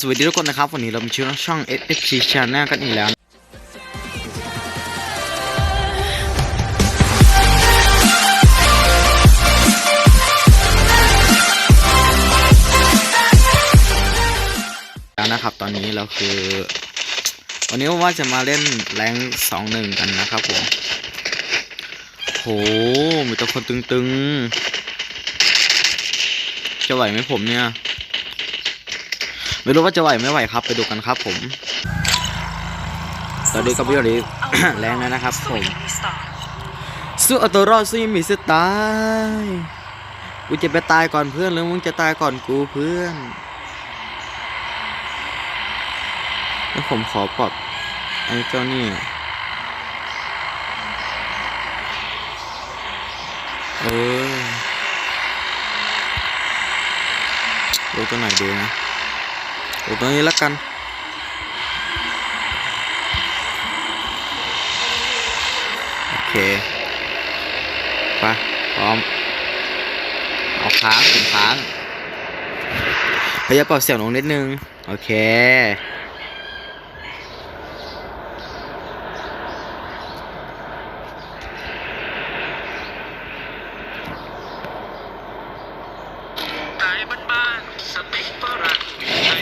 สวัสดีทุกคนนะครับ วันนี้เรามาชื่อช่อง SFC Channel กันอีกแล้ว แล้วนะครับ ตอนนี้เราคือ วันนี้ว่าจะมาเล่นแรงสองหนึ่งกันนะครับผมโหมีแต่คนตึงๆ จะไหวไหมผมเนี่ย ไม่รู้ว่าจะไหวไม่ไหวครับ ไปดูกันครับผมสวัสดีครับพี่อริแรงนะนะครับผมสู้เอาตัวรอดสู้ยังมีสตล์กูจะไปตายก่อนเพื่อนหรือมึงจะตายก่อนกูเพื่อนแล้วผมขอปลดไอ้เจ้านี่เออดูตัวไหนดีนะ ดูตัวนี้แล้วกัน โอเคไปพร้อม เอาค้างถึงค้างพยายามปรับเสียงลงนิดนึง โอเค ตายบ้านๆสเปคฝรั่ง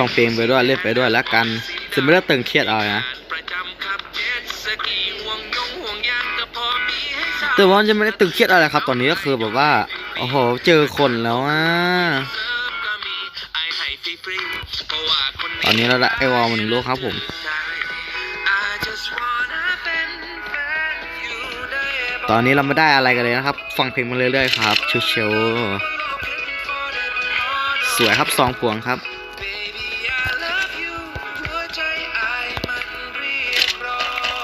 ฟังเพลงไปด้วยเล่นไปด้วยแล้วกันจะไม่ได้ตึงเครียดเอานะประจำขับเจ็ตสกีห่วอมีให้สร้างแต่ว่าจะไม่ได้ตึงเครียดอะไรครับ ตอนนี้ก็คือแบบว่าโอ้โหเจอคนแล้วอะตอนนี้เราได้ไอวอลมาหนึ่งลูกครับผมตอนนี้เราไม่ได้อะไรกันเลยนะครับ ฟังเพลงมาเรื่อยๆครับเชียวๆสวยครับซองพวงครับ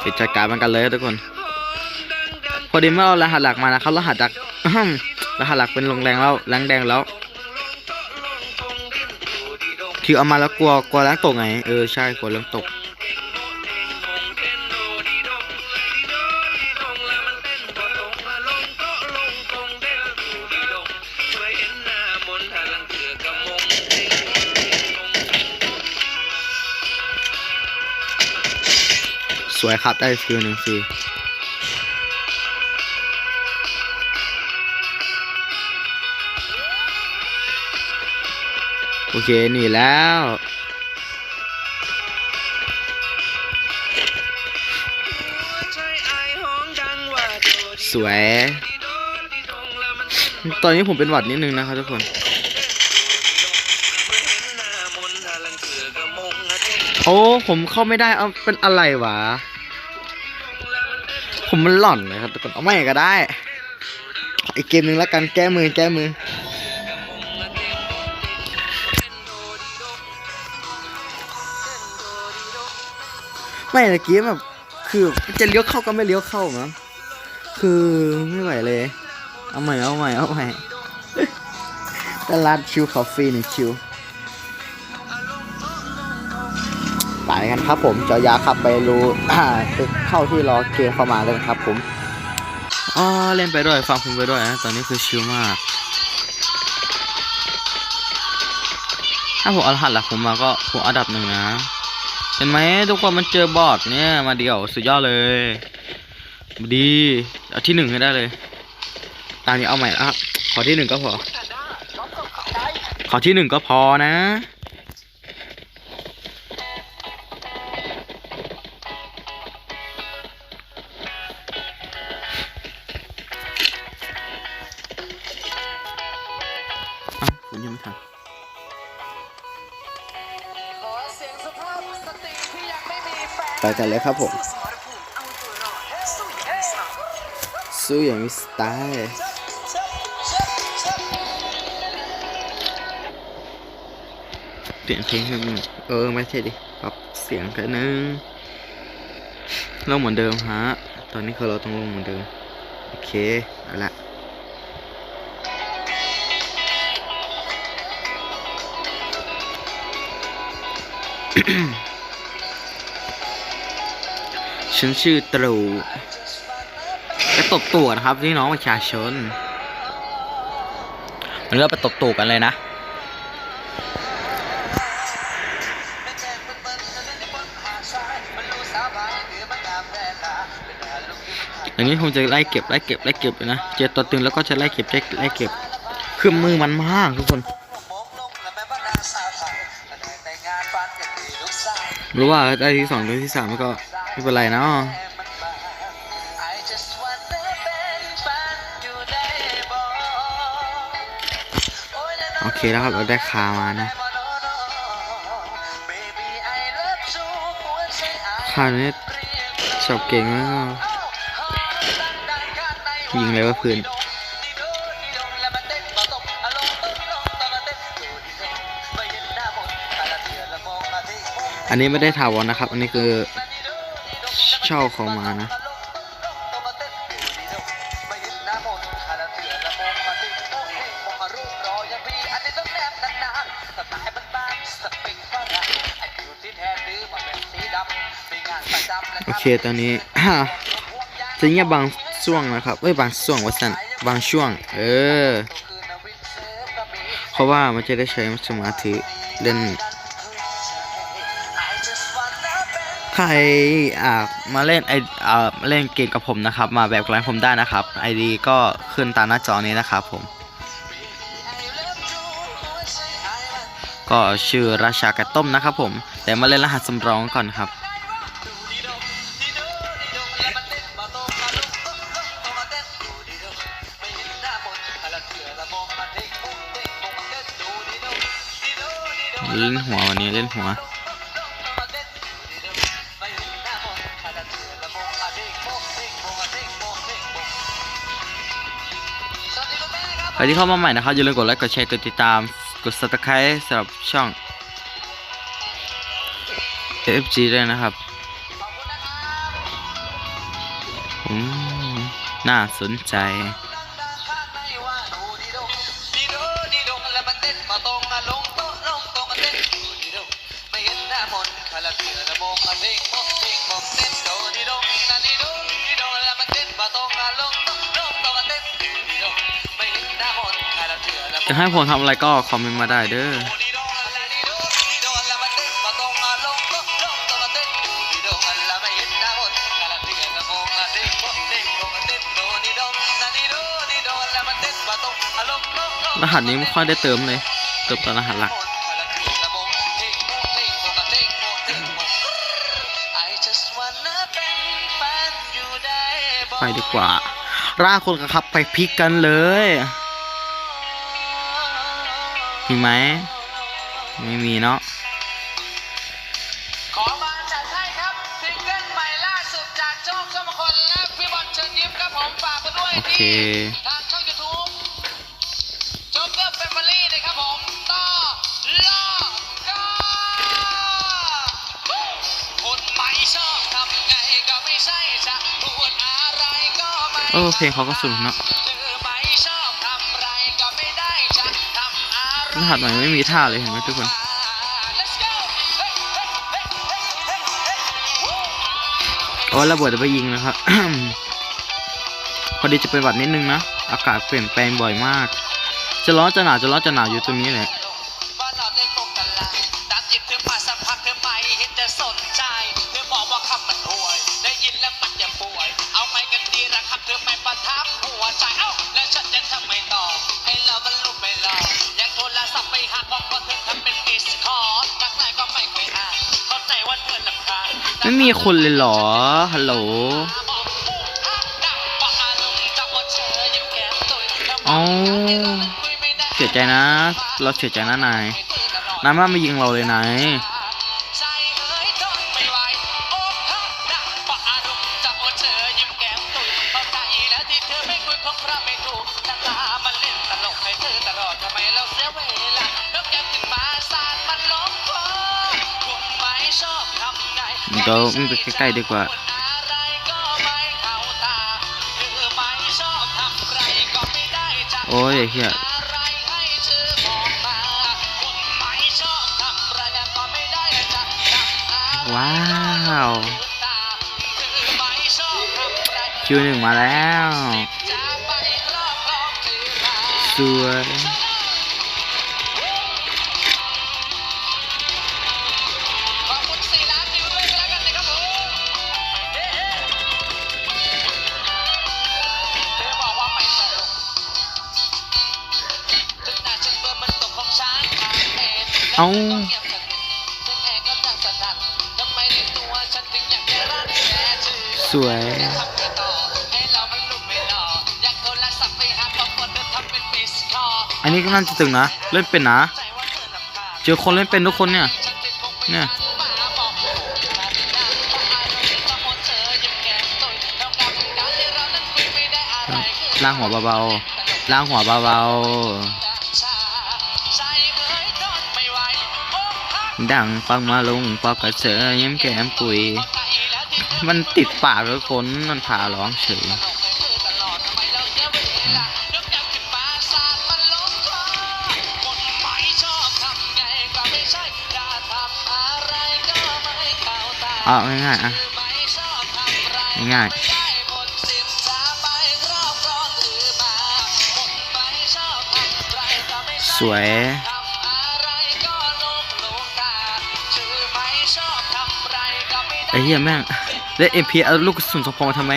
ร้องปิดจัดการมันกันเลยครับทุกคนดังๆพอดีเมื่อเรารหัสหลักมานะครับรหัสหลักอื้อหือรหัสหลักเป็นลงแรงแล้วแรงแดงแล้ว คือเอามาแล้วกลัวกลัวแรงตกไงเออใช่กลัวแรงตก วยครับได้ฟิลหนึ่งฟรีโอเคหนี่แล้วสวย ตอนนี้ผมเป็นหวัดนิดนึงนะครับทุกคน โอ้ ผมเข้าไม่ได้ เอาเป็นอะไรวะ ผมมันหล่อนเลยครับทุกคนเอาไม่ก็ได้ออีกเกมหนึ่งแล้วกันแก้มือแก้มือ ไม่ตะกี้แบบคือจะเลี้ยวเข้าก็ไม่เลี้ยวเข้ามั้งคือไม่ไหวเลย เอาใหม่เอาใหม่เอาใหม่ตลาดชิวคอฟฟี่นี่ชิว ไปกันครับผมจอยาขับไปรูเข้าที่รอเกมเข้ามาเลยครับผมอ๋อเล่นไปด้วยฟังเพลงไปด้วยนะตอนนี้คือชิลมาก ถ้าผมเอารหัสหลักผมมาก็ผมอันดับหนึ่งนะ เห็นไหมทุกคนมันเจอบอทเนี่ยมาเดี่ยวสุดยอดเลยดีเอาที่หนึ่งให้ได้เลย ตามนี้เอาใหม่ละขอที่หนึ่งก็พอ ขอที่หนึ่งก็พอนะ อ้าวคุณยังไม่ทันไปกันเลยครับผม สู้อย่างมีสไตล์เปลี่ยนเพลงให้มันเออ ไม่ใช่ดิปรับเสียงกันนึงเราเหมือนเดิมฮะ ตอนนี้คือเราต้องลงเหมือนเดิม โอเค เอาละ ฉันชื่อตรูจะตบตัวนะครับพี่น้องประชาชนมันเริ่มไปตบตูดกันเลยนะอย่างนี้คงจะไล่เก็บไล่เก็บไล่เก็บนะ เจอตัวตึงแล้วก็จะไล่เก็บไล่เก็บ คือมือมันมากทุกคน หรือว่าได้ที่สองได้ที่สามก็ไม่เป็นไรนะโอเคแล้วครับเราได้คามานะคาเนี่ยชอบเก่งมากยิงเลยว่าพื้น นนี้ไม่ได้ถาวรนะครับ อันนี้คือเช่าเขามานะ โอเค ตอนนี้จะเงียบบางช่วงนะครับเอ้ยบางช่วงว่าสันบางช่วง เออ เพราะว่ามันจะได้ใช้สมาธิเล่น ใครอ่ามาเล่นไออ่าเล่นเกมกับผมนะครับ มาแบบกลางผมได้นะครับ ID ก็ขึ้นตามหน้าจอนี้นะครับผม ก็ชื่อราชากระต้มนะครับผมแต่มาเล่นรหัสสำรองก่อนครับเล่นหัววันนี้เล่นหัว ใครที่เข้ามาใหม่นะครับอย่าลืมกดไลค์กดแชร์กดติดตามกด subscribe สำหรับช่อง FG ด้วยนะครับอืมน่าสนใจ ให้ผมทำอะไรก็คอมเมนต์มาได้เด้อรหัสนี้ไม่ค่อยได้เติมเลย เติมตอนรหัสหลักไปดีกว่า ร่าคนกันครับไปพลิกกันเลย มีไหม ไม่มีเนาะขอมาจัดให้ครับซิงเกิลใหม่ล่าสุดจากโชคชมคนและพี่บอลเชิญยิ้มครับผมฝากไปด้วยโอเค ที่ทางช่องยูทูบโจ๊กเกอร์แฟมิลี่นะครับผมต่อรอก็คนไม่ชอบทำไงก็ไม่ใช่จะพูดอะไรก็ไม่ เออเพลงเขาก็สนุกเนอะ รรหัสใหม่ไม่มีท่าเลยเห็นไหมทุกคน Let's go เฮ้ยเฮ้ยเฮ้ยเฮ้ยเฮ้ยเฮ้ยวู้โอ้ระเบิดจะไปยิงนะครับพอดีจะเป็นหวัดนิดนึงนะอากาศเปลี่ยนแปลงบ่อยมาก จะร้อนจะหนาวจะร้อนจะหนาวอยู่ตรงนี้แหละ ไม่มีคนเลยเหรอ ฮัลโหลเอาเสียใจนะ เราเสียใจนะนายนายมาไม่ยิงเราเลยนาย มันก็ไม่ไปใกล้ๆดีกว่าโอ้ยเฮียว้าวคิวหนึ่งมาแล้ว สวย เอ้าสวยอันนี้กำลังจะถึงนะ เล่นเป็นนะ เจอคนเล่นเป็นทุกคนเนี่ย เนี่ยล่างหัวเบาๆล่างหัวเบาๆ ดังฟังมาลงปอกกระเสือยิ้มแก้มปุยมันติดปากทุกคนมันพาร้องเฉยเอาง่ายๆอะง่ายๆสวย อ้เหี้ยแม่งเล่นเอ็มพีเอาลูกกระสุนสองพองมาทำไม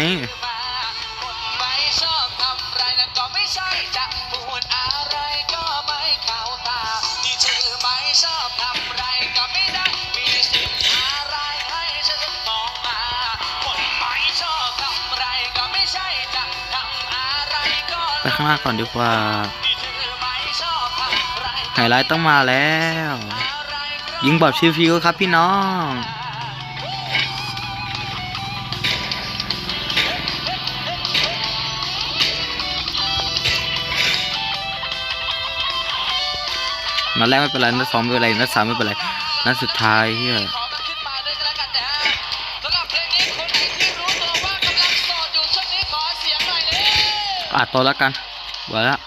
ไปข้างหน้าก่อนดีกว่าไฮไลท์ต้องมาแล้ว ยิงแบบชิวๆครับพี่น้อง นัดแรกไม่เป็นไรนัดสองไม่เป็นไรนัดสามไม่เป็นไรนัดสุดท้ายเฮียอะต่อแล้วกันไว้ละ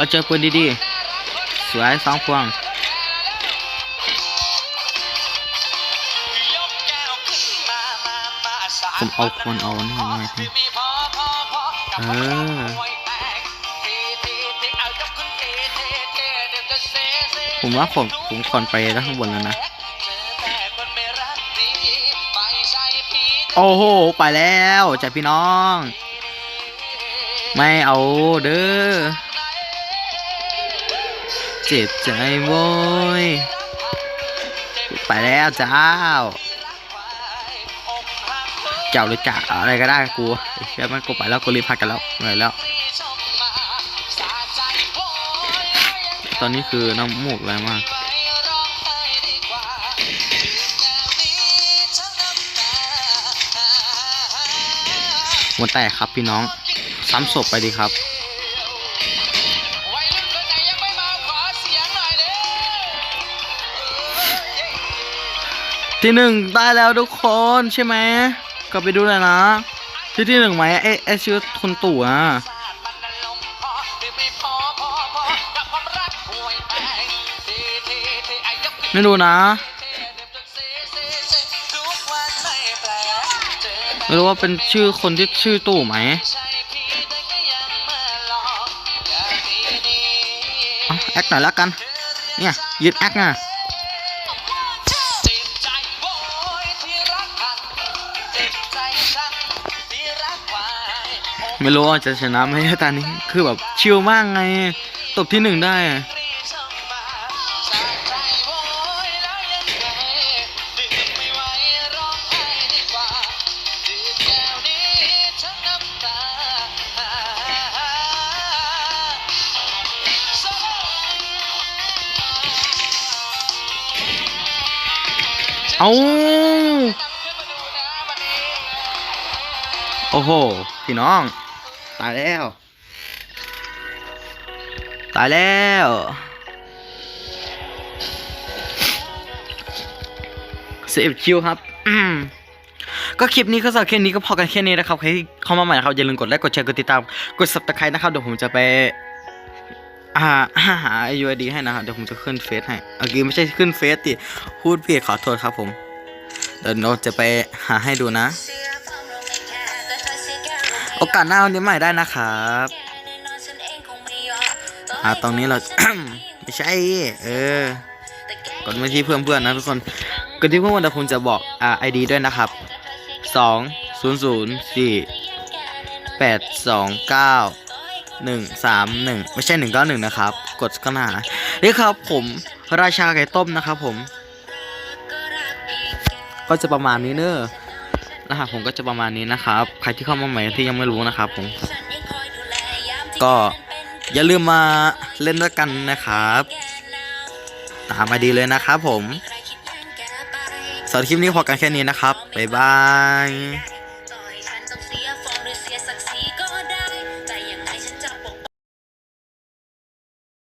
อเจอปืนดีๆ สวยสองพวง ผมเอาคนเอานี่มาให้พี่เออ ผมว่าผมผมควรไปแล้วข้างบนแล้วนะ โอ้โห ไปแล้วจ้ะพี่น้อง ไม่เอาเด้อ เจ็บใจโว้ย ไปแล้วเจ้า เจ้าหรือจ่าอะไรก็ได้กูไอ้เชื่มันกูไปแล้วกูรีบพักกันแล้วเหนื่อยแล้ว ตอนนี้คือน้ำมูกอะไรมากหัวแตกครับพี่น้องซ้ำศพไปดีครับ ที่หนึ่งได้แล้วทุกคนใช่ไหมก็ไปดูเลยนะ ที่ที่หนึ่งไหมไอ้ไอ้ชื่อคุณตู่อะไม่รู้นะไม่รู้ว่าเป็นชื่อคนที่ชื่อตู่ไหมแอคหน่อยละกัน เนี่ย ยืดแอคนะ ไม่รู้ว่าจะชนะไหมตอนนี้ คือแบบชิลมากไง ตบที่หนึ่งได้เอาโอ้โห พี่น้อง ตายแล้ว ตายแล้วเซฟคิวครับก็คลิปนี้ก็สำหรับแค่นี้ก็พอกันแค่นี้นะครับใครที่เข้ามาใหม่นะครับอย่าลืมกดไลค์กดแชร์กดติดตามกด subscribe นะครับเดี๋ยวผมจะไปอ่าหา UID ให้นะครับเดี๋ยวผมจะขึ้นเฟซให้เมื่อกี้ไม่ใช่ขึ้นเฟซติพูดผิดขอโทษครับผมเดี๋ยวเราจะไปหาให้ดูนะ ออกาสหน้าวันนี้ใหม่ได้นะครับอ่าตรงนี้เรา ไม่ใช่ เออกดมาที่เพื่อนเพื่อนๆนะทุกคนกดที่เพื่อนๆแต่ผมจะบอกอ่าไอดีด้วยนะครับสองศูนย์ศูนย์สี่แปดสองเก้าหนึ่งสามหนึ่งไม่ใช่หนึ่งเก้าหนึ่งนะครับ กดข้างหน้านี่ครับผมราชาไก่ต้มนะครับผม ก็จะประมาณนี้เนอะ รหัสผมก็จะประมาณนี้นะครับ ใครที่เข้ามาใหม่ที่ยังไม่รู้นะครับ ผม ก็อย่าลืมมาเล่นด้วยกันนะครับ ตามมาดีเลยนะครับผมสำหรับคลิปนี้พอกันแค่นี้นะครับ บ๊ายบาย